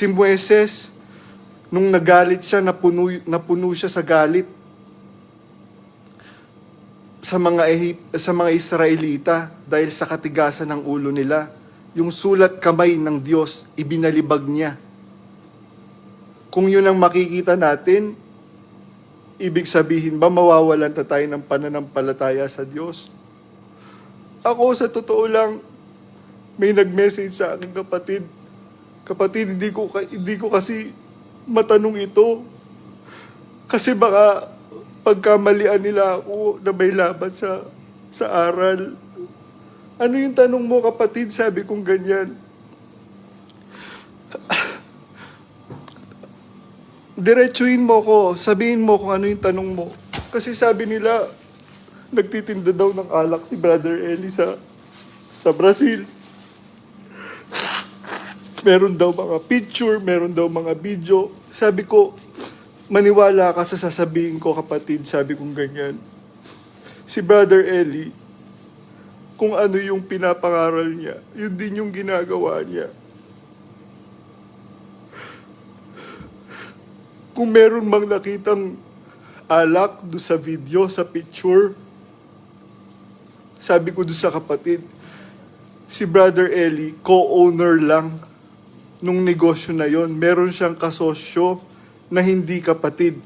Si Moises, nung nagalit siya, napuno, napuno siya sa galit sa mga sa mga Israelita dahil sa katigasan ng ulo nila. Yung sulat kamay ng Diyos, ibinalibag niya. Kung yun ang makikita natin, ibig sabihin ba mawawalan na tayo ng pananampalataya sa Diyos? Ako sa totoo lang, may nag-message sa akin kapatid. Kapatid, hindi ko, hindi ko kasi matanong ito. Kasi baka pagkamalian nila ako na may laban sa, sa aral. Ano yung tanong mo kapatid? Sabi kong ganyan. Diretsuhin mo ko, sabihin mo kung ano yung tanong mo. Kasi sabi nila, nagtitinda daw ng alak si Brother Eli sa, sa Brazil. Meron daw mga picture, meron daw mga video. Sabi ko, maniwala ka sa sasabihin ko kapatid, sabi kong ganyan. Si Brother Eli, kung ano yung pinapangaral niya, yun din yung ginagawa niya. Kung meron mang nakitang alak do sa video, sa picture, sabi ko do sa kapatid, si Brother Eli, co-owner lang nung negosyo na yon. Meron siyang kasosyo na hindi kapatid.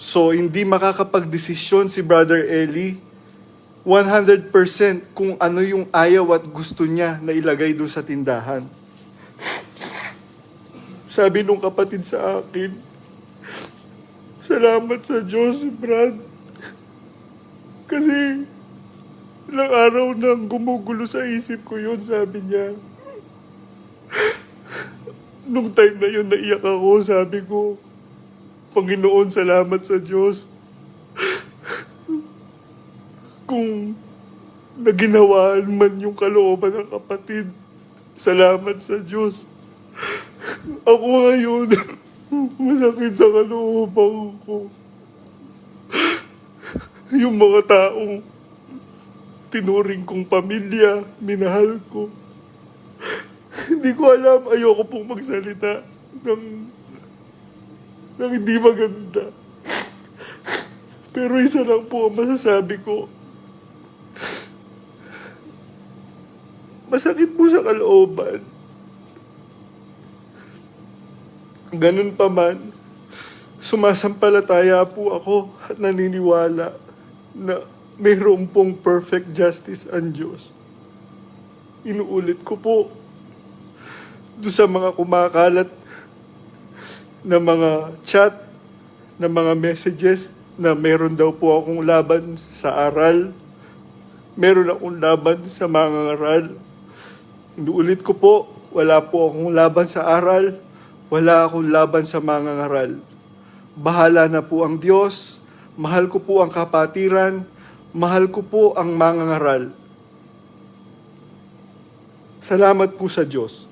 So, hindi makakapag-desisyon si Brother Eli 100% kung ano yung ayaw at gusto niya na ilagay doon sa tindahan. Sabi nung kapatid sa akin, Salamat sa Diyos, Brad. Kasi ilang araw nang gumugulo sa isip ko yun, sabi niya. Nung time na yun, naiyak ako, sabi ko, Panginoon, salamat sa Diyos. Kung naginawaan man yung kalooban ng kapatid, salamat sa Diyos. Ako ngayon, masakit sa kalooban ko. Yung mga taong tinuring kong pamilya, minahal ko. Hindi ko alam, ayoko pong magsalita ng, ng hindi maganda. Pero isa lang po ang masasabi ko. Masakit po sa kalooban. Ganun pa man, sumasampalataya po ako at naniniwala na mayroon pong perfect justice ang Diyos. Inuulit ko po, doon sa mga kumakalat na mga chat, na mga messages na meron daw po akong laban sa aral, meron akong laban sa mga aral. Inuulit ko po, wala po akong laban sa aral, wala akong laban sa mga ngaral. Bahala na po ang Diyos, mahal ko po ang kapatiran, mahal ko po ang mga ngaral. Salamat po sa Diyos.